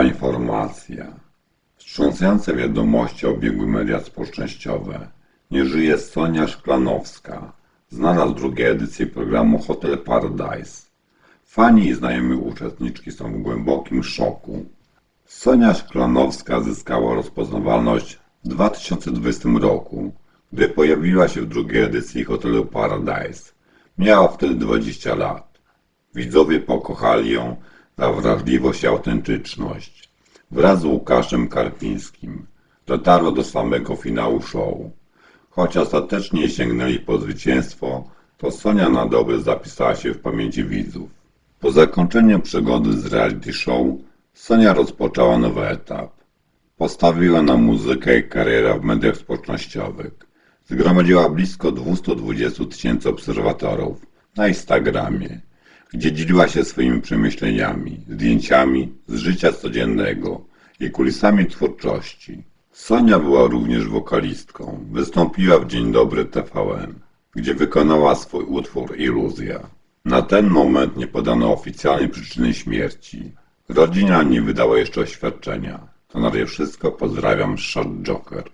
Nowa informacja. Wstrząsające wiadomości obiegły media społecznościowe. Nie żyje Sonia Szklanowska, znana z drugiej edycji programu Hotel Paradise. Fani i znajomi uczestniczki są w głębokim szoku. Sonia Szklanowska zyskała rozpoznawalność w 2020 roku, gdy pojawiła się w drugiej edycji Hotelu Paradise. Miała wtedy 20 lat. Widzowie pokochali ją za wrażliwość i autentyczność. Wraz z Łukaszem Karpińskim dotarła do samego finału show. Choć ostatecznie sięgnęli po zwycięstwo, to Sonia na dobre zapisała się w pamięci widzów. Po zakończeniu przygody z reality show, Sonia rozpoczęła nowy etap. Postawiła na muzykę i karierę w mediach społecznościowych. Zgromadziła blisko 220 tysięcy obserwatorów na Instagramie, gdzie dzieliła się swoimi przemyśleniami, zdjęciami z życia codziennego i kulisami twórczości. Sonia była również wokalistką. Wystąpiła w Dzień Dobry TVN, gdzie wykonała swój utwór Iluzja. Na ten moment nie podano oficjalnej przyczyny śmierci. Rodzina nie wydała jeszcze oświadczenia. To na wszystko. Pozdrawiam, Shot Joker.